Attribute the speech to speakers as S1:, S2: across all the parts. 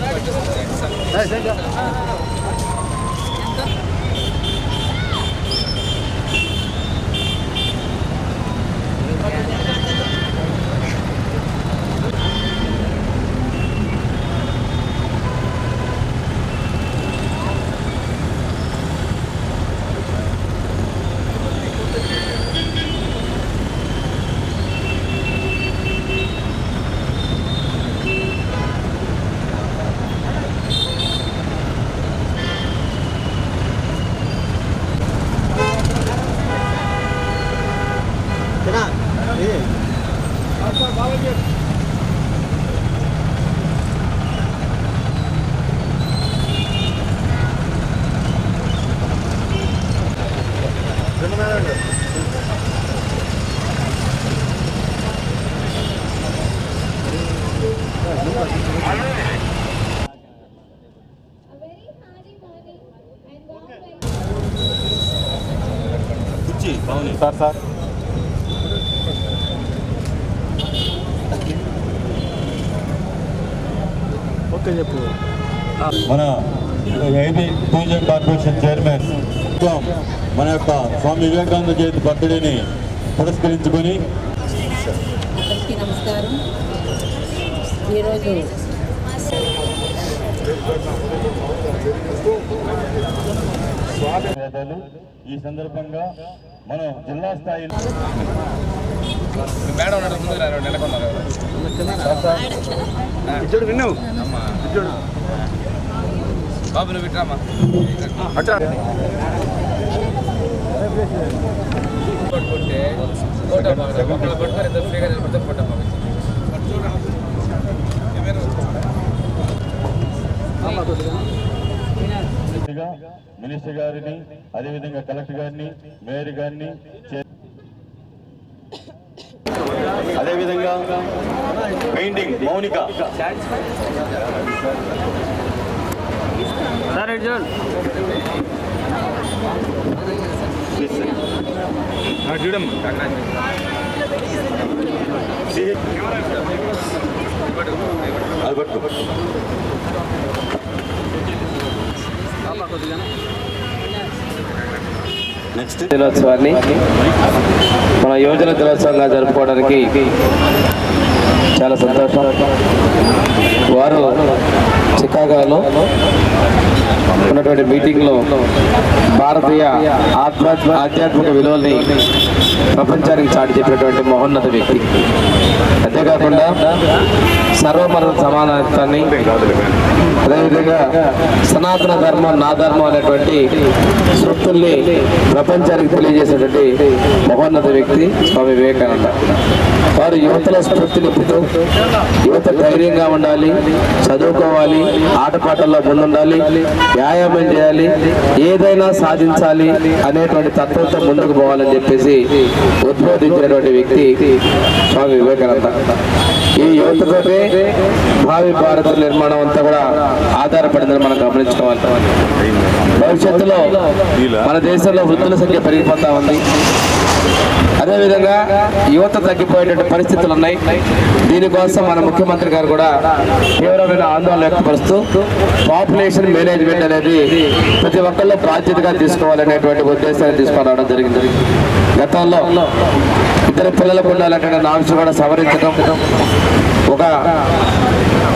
S1: はい、全然。
S2: sir sir
S3: okay చెప్పు
S2: మన AP tourism corporation chairman మన యొక్క స్వామి వివేకానంద జయంతి బర్త్డేని పురస్కరించుకొని
S4: నమస్కారం ఈరోజు
S2: ధన్యవాదాలు. ఈ సందర్భంగా మనం జిల్లా స్థాయిలో
S5: బాబు నువ్వు విట్రామా కొట్టుకుంటే ఫోటో బాగా ఒకళ్ళు కొట్టుకొని ఇద్దరు ఫ్రీగా నిలబడితే ఫోటో బాగా
S2: పూర్తిగా మినిస్టర్ గారిని అదేవిధంగా కలెక్టర్ గారిని మేయర్ గారిని అదేవిధంగా పెయింటింగ్ మౌనిక.
S3: సార్. చూడమ్మా.
S2: అది పట్టుకో. నెక్స్ట్
S5: దినోత్సవాన్ని మన యువజన దినోత్సవంగా జరుపుకోవడానికి చాలా సంతోషం. వారు చికాగోలో ఉన్నటువంటి మీటింగ్లో భారతీయ ఆధ్యాత్మ ఆధ్యాత్మిక విలువల్ని ప్రపంచానికి చాటి చెప్పినటువంటి మహోన్నత వ్యక్తి. అంతేకాకుండా సర్వమత సమానత్వాన్ని అదేవిధంగా సనాతన ధర్మం నా ధర్మం అనేటువంటి సూక్తుల్ని ప్రపంచానికి తెలియజేసేటువంటి మహోన్నత వ్యక్తి స్వామి వివేకానంద. వారు యువతల స్ఫూర్తి యువత ధైర్యంగా ఉండాలి చదువుకోవాలి ఆటపాటల్లో ముందుండాలి వ్యాయామం చేయాలి ఏదైనా సాధించాలి అనేటువంటి తత్వంతో ముందుకు పోవాలని చెప్పేసి ఉద్బోధించినటువంటి వ్యక్తి స్వామి వివేకానంద. ఈ యువతతోటే భావి భారత నిర్మాణం అంతా కూడా ఆధారపడిందని మనం గమనించుకోవాలి. భవిష్యత్తులో మన దేశంలో వృద్ధుల సంఖ్య పెరిగిపోతా ఉంది. అదేవిధంగా యువత తగ్గిపోయేటువంటి పరిస్థితులు ఉన్నాయి దీనికోసం మన ముఖ్యమంత్రి గారు కూడా తీవ్రమైన ఆందోళన వ్యక్తపరుస్తూ పాపులేషన్ మేనేజ్మెంట్ అనేది ప్రతి ఒక్కళ్ళు బాధ్యతగా తీసుకోవాలనేటువంటి ఉద్దేశాన్ని తీసుకురావడం జరిగింది. గతంలో ఇద్దరు పిల్లలకు ఉండాలంటే నామ్స్ కూడా సవరించడం ఒక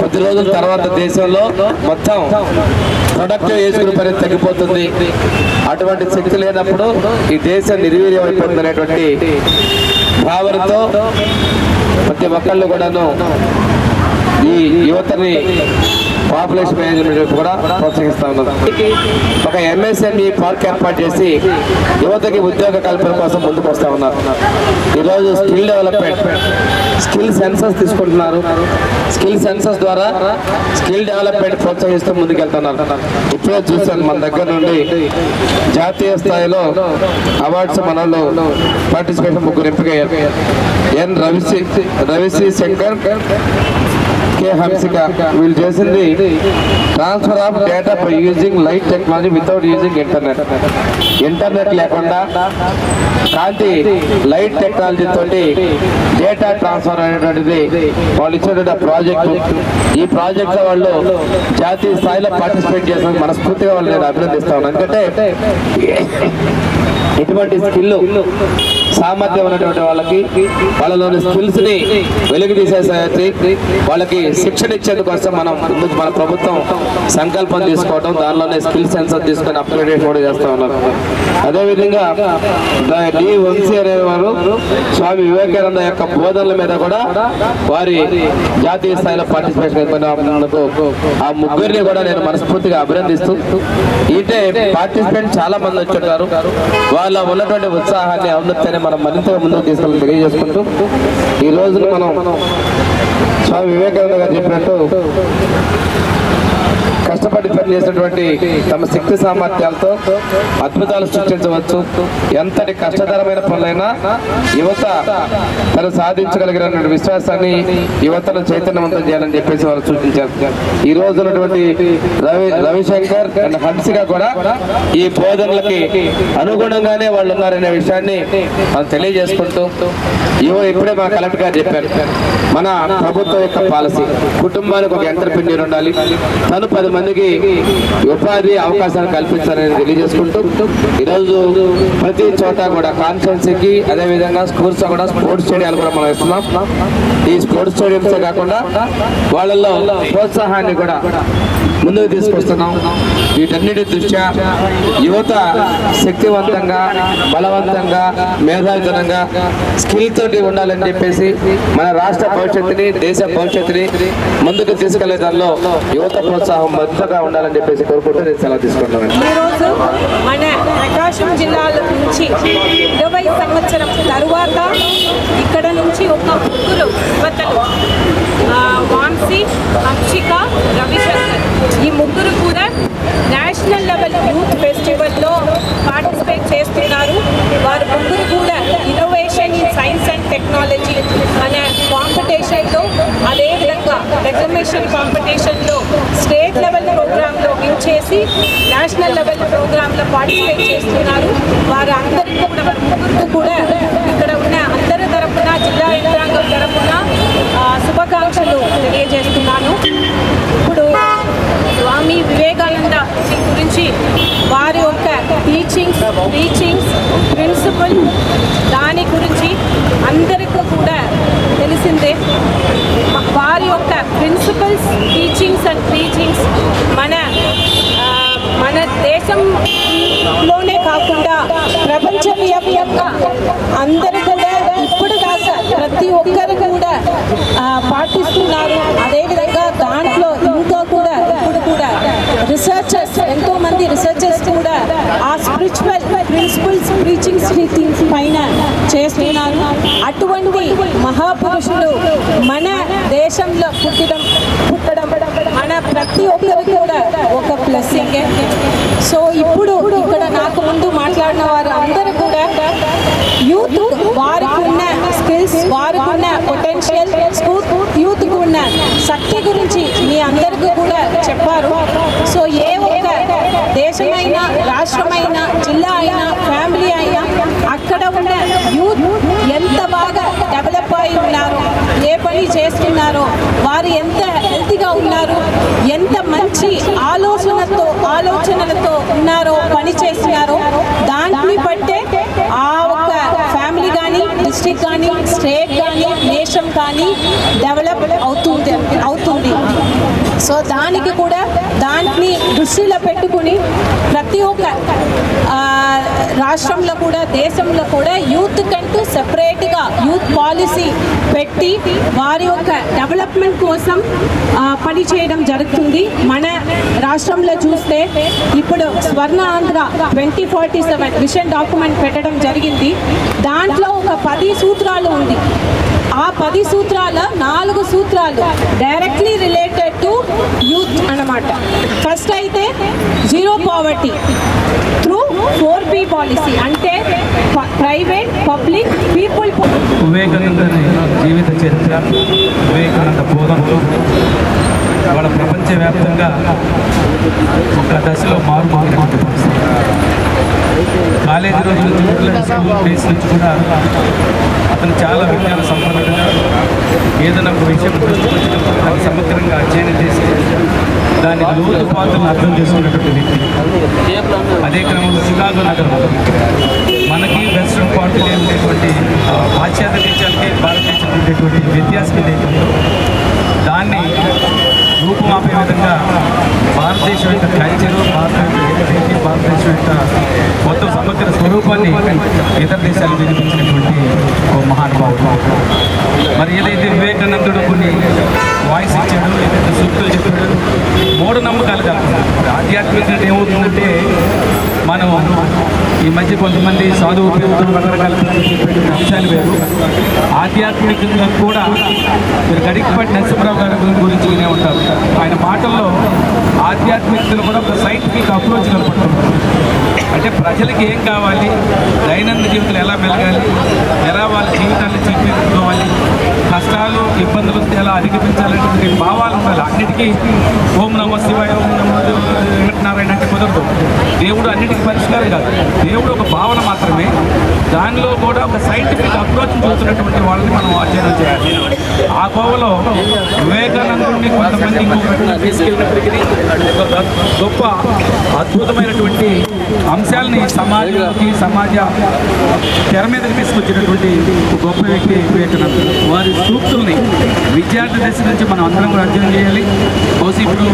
S5: కొద్ది రోజుల తర్వాత దేశంలో మొత్తం ప్రొడక్టివ్ ఏజ్ గ్రూప్ అనేది తగ్గిపోతుంది. అటువంటి శక్తి లేనప్పుడు ఈ దేశం నిర్వీర్యం అయిపోతుంది అనేటువంటి భావనతో ప్రతి ఒక్కళ్ళు కూడాను ఈ యువతని పాపులేషన్ మేనేజ్మెంట్ కూడా ప్రోత్సహిస్తా ఉన్నారు ఒక ఎంఎస్ఎంఈ పార్క్ ఏర్పాటు చేసి యువతకి ఉద్యోగ కల్పన కోసం ముందుకు వస్తా ఉన్నారు. ఈరోజు స్కిల్ డెవలప్మెంట్ స్కిల్ సెన్సస్ తీసుకుంటున్నారు. స్కిల్ సెన్సస్ ద్వారా స్కిల్ డెవలప్మెంట్ ప్రోత్సహిస్తూ ముందుకెళ్తున్నారు. ఇప్పుడే చూశాను మన దగ్గర నుండి జాతీయ స్థాయిలో అవార్డ్స్ మనలో పార్టిసిపేషన్ ముగ్గురు ఎంపికయ్యారు ఎన్ రవిశ్రీ రవిశ్రీ శంకర్ కే హంసిక? వీళ్ళు చేసింది transfer of data by using light technology without using internet internet లేకుండా కాంతి లైట్ టెక్నాలజీ తోటి డేటా ట్రాన్స్ఫర్ అనేటువంటిది వాళ్ళు ఇచ్చినటువంటి ప్రాజెక్ట్ ఈ ప్రాజెక్ట్లో వాళ్ళు జాతీయ స్థాయిలో పార్టిసిపేట్ చేసిన మనస్ఫూర్తిగా వాళ్ళు నేను అభినందిస్తా ఉన్నాను. ఎందుకంటే ఎటువంటి స్కిల్ సామర్థ్యం ఉన్నటువంటి వాళ్ళకి వాళ్ళలోని స్కిల్స్ని వెలుగు తీసేసి వాళ్ళకి శిక్షణ ఇచ్చేందుకోసం మనం ముందుకు మన ప్రభుత్వం సంకల్పం తీసుకోవడం దానిలోనే స్కిల్ సెన్సర్ తీసుకొని అప్గ్రేడేషన్ కూడా చేస్తా ఉన్నారు. అదేవిధంగా డి వంశీ అనే వారు స్వామి వివేకానంద యొక్క బోధనల మీద కూడా వారి జాతీయ స్థాయిలో పార్టిసిపేషన్ ఆ ముగ్గురిని కూడా నేను మనస్ఫూర్తిగా అభినందిస్తూ ఇటే పార్టిసిపెంట్ చాలా మంది వచ్చుంటారు వాళ్ళ ఉన్నటువంటి ఉత్సాహాన్ని ఔన్నత్యాన్ని మనం మరింత ముందుకు తీసుకొని తెలియజేసుకుంటూ ఈ రోజున మనం స్వామి వివేకానంద గారు చెప్పినట్టు కష్టపడి పనిచేసినటువంటి తమ శక్తి సామర్థ్యాలతో అద్భుతాలు సృష్టించవచ్చు. ఎంతటి కష్టతరమైన పనులైనా యువత తను సాధించగలిగిన విశ్వాసాన్ని యువతను చైతన్యవంతం చేయాలని చెప్పేసి వాళ్ళు సూచించారు. ఈ రోజు ఉన్నటువంటి రవి రవిశంకర్ అండ్ హన్సిక కూడా ఈ బోధనలకి అనుగుణంగానే వాళ్ళు ఉన్నారనే విషయాన్ని మనం తెలియజేసుకుంటూ యువ ఇప్పుడే మా కలెక్టర్ గారు చెప్పారు. మన ప్రభుత్వం యొక్క పాలసీ కుటుంబానికి ఒక ఎంటర్ప్రెన్యూర్ ఉండాలి. తను పది మందికి ఉపాధి అవకాశాలు కల్పించాలని తెలియజేసుకుంటూ ఈరోజు ప్రతి చోట కూడా కాన్ఫరెన్స్కి అదేవిధంగా స్కూల్స్లో కూడా స్పోర్ట్స్ స్టేడియాలు కూడా మనం ఇస్తున్నాం. ఈ స్పోర్ట్స్ స్టేడియంసే కాకుండా వాళ్ళల్లో ప్రోత్సాహాన్ని కూడా ముందుకు తీసుకొస్తున్నాం. వీటన్నిటి దృష్ట్యా యువత శక్తివంతంగా బలవంతంగా మేధావితనంగా స్కిల్ తోటి ఉండాలని చెప్పేసి మన రాష్ట్ర భవిష్యత్తుని దేశ భవిష్యత్తుని ముందుకు తీసుకెళ్ళే దానిలో యువత ప్రోత్సాహం మద్దతుగా ఉండాలని చెప్పేసి కోరుకుంటూ నేను సెలవు తీసుకుంటాను
S4: ఈరోజు మన ప్రకాశం నుంచి ఇరవై సంవత్సరం తరువాత ఇక్కడ నుంచి ఒక ముగ్గురు యువతలు వాంశీ వాన్సీ రవిశంకర్. ఈ ముగ్గురు కూడా నేషనల్ లెవెల్ యూత్ ఫెస్టివల్లో పార్టిసిపేట్ చేస్తున్నారు. వారు ముగ్గురు కూడా innovation in science and technology అనే కాంపిటీషన్లో అదేవిధంగా డెకరేషన్ కాంపిటీషన్లో స్టేట్ లెవెల్ ప్రోగ్రాంలో విన్ చేసి నేషనల్ లెవెల్ ప్రోగ్రాంలో పార్టిసిపేట్ చేస్తున్నారు. వారు అందరికీ కూడా ముగ్గురికి కూడా తరపున జిల్లా యంత్రాంగం శుభాకాంక్షలు తెలియజేస్తున్నాను. ఇప్పుడు స్వామి వివేకానంద జీ గురించి వారి యొక్క టీచింగ్స్ టీచింగ్స్ ప్రిన్సిపల్ దాని గురించి అందరికీ కూడా తెలిసిందే. వారి యొక్క ప్రిన్సిపల్స్ టీచింగ్స్ అండ్ టీచింగ్స్ మన మన దేశంలోనే కాకుండా ప్రపంచం అందరు అందరికీ ప్రతి ఒక్కరు కూడా పాటిస్తున్నారు. అదేవిధంగా దాంట్లో ఇంకా కూడా ఇప్పుడు కూడా రీసెర్చర్స్ ఎంతో మంది రీసెర్చర్స్ కూడా ఆ స్పిరిచువల్ ప్రిన్సిపల్స్ ప్రీచింగ్స్ పైన చేస్తున్నారు. అటువంటి మహాపురుషులు మన దేశంలో పుట్టడం పుట్టడం మన ప్రతి ఒక్కరికి కూడా ఒక ప్లస్సింగే సో ఇప్పుడు ఇక్కడ నాకు ముందు మాట్లాడిన వారు అందరూ కూడా యూత్ వారికి ఉన్న స్కిల్స్ వారికి ఉన్న పొటెన్షియల్ స్కూల్ యూత్ ఉన్న శక్తి గురించి మీ అందరికీ కూడా చెప్పారు. సో ఏ ఒక్క దేశమైనా రాష్ట్రమైనా జిల్లా అయినా ఫ్యామిలీ అయినా అక్కడ ఉన్న యూత్ ఎంత బాగా డెవలప్ అయి ఉన్నారు ఏ పని చేస్తున్నారో వారు ఎంత హెల్తీగా ఉన్నారు ఎంత మంచి ఆలోచనతో ఆలోచనలతో ఉన్నారో పని చేస్తున్నారో దాన్ని బట్టే ఆ ఒక్క ఫ్యామిలీ కానీ డిస్ట్రిక్ట్ కానీ స్టేట్ కానీ నేషన్ కానీ డెవలప్ అవుతుంది అవుతుంది సో దానికి కూడా దాన్ని దృష్టిలో పెట్టుకుని ప్రతి ఒక్క రాష్ట్రంలో కూడా దేశంలో కూడా యూత్ కంటూ సెపరేట్గా యూత్ పాలసీ పెట్టి వారి యొక్క డెవలప్మెంట్ కోసం పనిచేయడం జరుగుతుంది. మన రాష్ట్రంలో చూస్తే ఇప్పుడు Swarna Andhra twenty forty seven mission document పెట్టడం జరిగింది. దాంట్లో ఒక పది సూత్రాలు ఉంది. ఆ పది సూత్రాల నాలుగు సూత్రాలు directly relay dedicated to youth అన్నమాట. ఫస్ట్ అయితే zero poverty through four B policy అంటే ప్రైవేట్ పబ్లిక్ పీపుల్
S3: వివేకానంద జీవిత చరిత్ర వివేకానంద బోధనలు వాళ్ళ ప్రపంచవ్యాప్తంగా ఒక దశలో మారు మారుమోగినటువంటి పరిస్థితి. కాలేజీ రోజుల నుంచి స్కూల్ డేస్ నుంచి కూడా అతను చాలా విజ్ఞాన సంపన్నుడుగా ఏదైనా ఒక విషయం దృష్టికి దాన్ని సమగ్రంగా అధ్యయనం చేసి దాని లోతు పాత్రను అర్థం చేసుకున్నటువంటి వ్యక్తి. అదే క్రమంలో చికాగో నగరం మనకి వెస్ట్రన్ పార్టీలో ఉండేటువంటి పాశ్చాత్య దేశాలకి భారతదేశం ఉండేటువంటి వ్యత్యాసం ఏదైతే దాన్ని దాన్ని విధంగా భారతదేశం యొక్క కల్చరు భారతదేశం భారతదేశం యొక్క మొత్తం సమగ్ర స్వరూపాన్ని ఇతర దేశాలు వినిపించినటువంటి ఓ మహానుభావుడు. మరి ఏదైతే వివేకానందుడు కొన్ని వాయిస్ ఇచ్చాడు ఏదైతే సూక్తులు చెప్పాడు మూఢనమ్మకాలు కాకుండా ఆధ్యాత్మికంగా ఏమవుతుందంటే మనం ఈ మధ్య కొంతమంది సాధువు ఉపయోగులు రకరకాల అంశాలు వేరు. ఆధ్యాత్మికంగా కూడా మీరు గడికిపాటి నరసింహరావు గారి గురించి వినే ఉంటారు. ఆయన మాటల్లో ఆధ్యాత్మికతను కూడా ఒక సైంటిఫిక్ అప్రోచ్ కనపడుతుంది. అంటే ప్రజలకి ఏం కావాలి? దైనందిన జీవితంలో ఎలా మెలగాలి? ఎలా వాళ్ళ జీవితాన్ని చీపెట్టుకోవాలి కష్టాలు ఇబ్బందులు వస్తే ఎలా అధిగమించాలనేటువంటి భావాలు ఉండాలి. అన్నిటికీ ఓం నమ శివాయ ఓం నమో అంటే కుదరదు. దేవుడు అన్నిటికీ పరిష్కారం కాదు. దేవుడు ఒక భావన మాత్రమే. దానిలో కూడా ఒక సైంటిఫిక్ అప్రోచ్ చూస్తున్నటువంటి వాళ్ళని మనం అధ్యయనం చేయాలి. ఆ కోవలో వివేకానందుడిని కొంతమంది తీసుకెళ్ళినప్పటికీ గొప్ప అద్భుతమైనటువంటి అంశాలని సమాజంలోకి సమాజ తెర మీదకి తీసుకొచ్చినటువంటి గొప్ప వ్యక్తి వివేకానందుడు వారి సూక్తుల్ని విద్యార్థి దశ నుంచి మనం అందరం కూడా అధ్యయనం చేయాలి. బహుశా ఇప్పుడు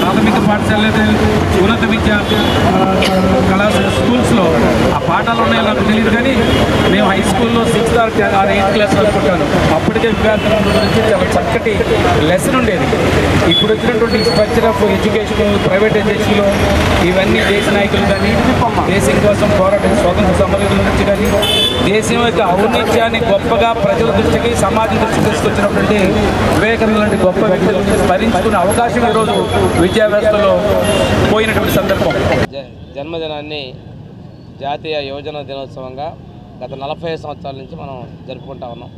S3: ప్రాథమిక పాఠశాల ఉన్నత విద్య కళాశాల స్కూల్స్లో ఆ పాఠాలు ఉన్నాయో నాకు తెలియదు కానీ మేము హై స్కూల్లో సిక్స్త్ ఆర్ ఎయిత్ క్లాస్ అనుకుంటాను అప్పటికే విద్యార్థుల గురించి చాలా చక్కటి లెసన్ ఉండేది. ఇప్పుడు వచ్చినటువంటి స్ట్రక్చర్ ఆఫ్ ఎడ్యుకేషన్ ప్రైవేటైజేషన్లో ఇవన్నీ దేశ నాయకులు కానీ దేశం కోసం పోరాటం స్వాతంత్ర సమరయుల నుంచి కానీ దేశం యొక్క ఔన్నత్యాన్ని గొప్పగా ప్రజల దృష్టికి సమాజం దృష్టికి తీసుకొచ్చినటువంటి వివేకానంద లాంటి గొప్ప వ్యక్తుల స్మరించుకునే అవకాశం ఈరోజు విద్యా వ్యవస్థలో పోయినటువంటి సందర్భం.
S5: జన్మదినాన్ని జాతీయ యువజన దినోత్సవంగా గత నలభై సంవత్సరాల నుంచి మనం జరుపుకుంటా ఉన్నాం.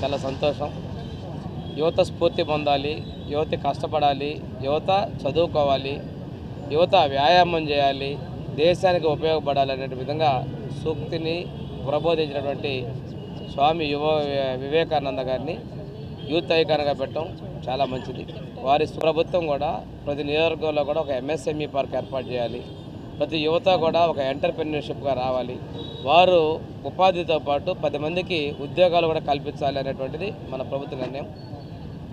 S5: చాలా సంతోషం. యువత స్ఫూర్తి పొందాలి యువత కష్టపడాలి యువత చదువుకోవాలి యువత వ్యాయామం చేయాలి దేశానికి ఉపయోగపడాలి అనే విధంగా సూక్తిని ప్రబోధించినటువంటి స్వామి యువ వివేకానంద గారిని యూత్ ఐకాన్గా పెట్టడం చాలా మంచిది. వారి ప్రభుత్వం కూడా ప్రతి నియోజకవర్గంలో కూడా ఒక ఎంఎస్ఎంఈ పార్క్ ఏర్పాటు చేయాలి. ప్రతి యువత కూడా ఒక ఎంటర్ప్రెన్యూర్షిప్గా రావాలి. వారు ఉపాధితో పాటు పది మందికి ఉద్యోగాలు కూడా కల్పించాలి అనేటువంటిది మన ప్రభుత్వ నిర్ణయం.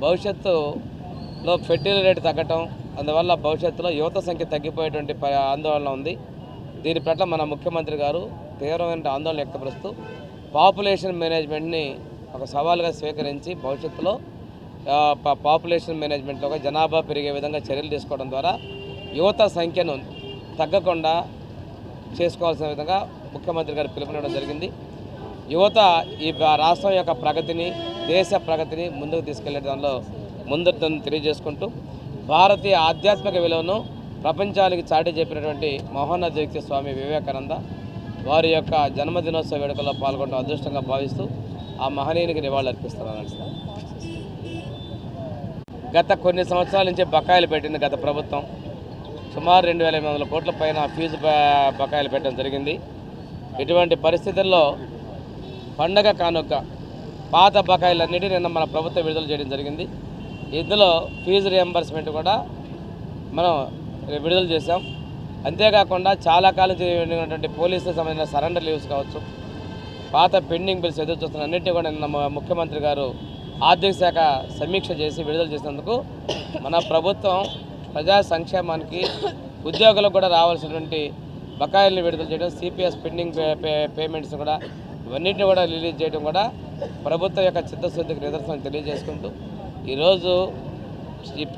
S5: భవిష్యత్తులో ఫెర్టిలిటీ రేటు తగ్గటం అందువల్ల భవిష్యత్తులో యువత సంఖ్య తగ్గిపోయేటువంటి ఆందోళన ఉంది. దీని పట్ల మన ముఖ్యమంత్రి గారు తీవ్రమైన ఆందోళన వ్యక్తపరుస్తూ పాపులేషన్ మేనేజ్మెంట్ని ఒక సవాలుగా స్వీకరించి భవిష్యత్తులో పాపులేషన్ మేనేజ్మెంట్లో ఒక జనాభా పెరిగే విధంగా చర్యలు తీసుకోవడం ద్వారా యువత సంఖ్యను తగ్గకుండా చేసుకోవాల్సిన విధంగా ముఖ్యమంత్రి గారు పిలుపునివ్వడం జరిగింది. యువత ఈ రాష్ట్రం యొక్క ప్రగతిని దేశ ప్రగతిని ముందుకు తీసుకెళ్ళే దానిలో ముందుని తెలియజేసుకుంటూ భారతీయ ఆధ్యాత్మిక విలువను ప్రపంచానికి చాటి చెప్పినటువంటి మహోన్నత వ్యక్తి స్వామి వివేకానంద వారి యొక్క జన్మదినోత్సవ వేడుకల్లో పాల్గొనడం అదృష్టంగా భావిస్తూ ఆ మహనీయునికి నివాళులర్పిస్తున్నాను సార్. గత కొన్ని సంవత్సరాల నుంచి బకాయిలు పెట్టింది గత ప్రభుత్వం. సుమారు రెండు వేల ఎనిమిది వందల కోట్ల పైన ఫీజు బకాయిలు పెట్టడం జరిగింది. ఇటువంటి పరిస్థితుల్లో పండగ కానుక పాత బకాయిలన్నిటి నిన్న మన ప్రభుత్వం విడుదల చేయడం జరిగింది. ఇందులో ఫీజు రియంబర్స్మెంట్ కూడా మనం విడుదల చేశాం. అంతేకాకుండా చాలా కాలం ఉన్నటువంటి పోలీసులకు సంబంధించిన సరెండర్ లీవ్స్ కావచ్చు పాత పెండింగ్ బిల్స్ ఎదురు చూస్తున్న అన్నింటినీ కూడా నిన్న ముఖ్యమంత్రి గారు ఆర్థిక శాఖ సమీక్ష చేసి విడుదల చేసినందుకు మన ప్రభుత్వం ప్రజా సంక్షేమానికి ఉద్యోగులకు కూడా రావాల్సినటువంటి బకాయిల్ని విడుదల చేయడం CPS pending pay pay payments కూడా ఇవన్నింటిని కూడా రిలీజ్ చేయడం కూడా ప్రభుత్వం యొక్క చిత్తశుద్ధికి నిదర్శనం తెలియజేసుకుంటూ ఈరోజు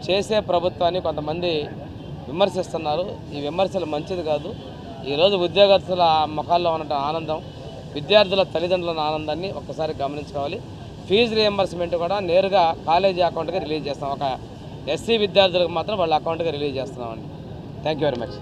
S5: చేసే ప్రభుత్వాన్ని కొంతమంది విమర్శిస్తున్నారు. ఈ విమర్శలు మంచిది కాదు. ఈరోజు ఉద్యోగస్తుల ముఖాల్లో ఉన్న ఆనందం విద్యార్థుల తల్లిదండ్రుల ఆనందాన్ని ఒక్కసారి గమనించుకోవాలి. ఫీజు రియంబర్స్మెంట్ కూడా నేరుగా కాలేజీ అకౌంట్కి రిలీజ్ చేస్తాం. ఒక ఎస్సీ విద్యార్థులకు మాత్రం వాళ్ళ అకౌంట్కి రిలీజ్ చేస్తున్నామండి. Thank you very much.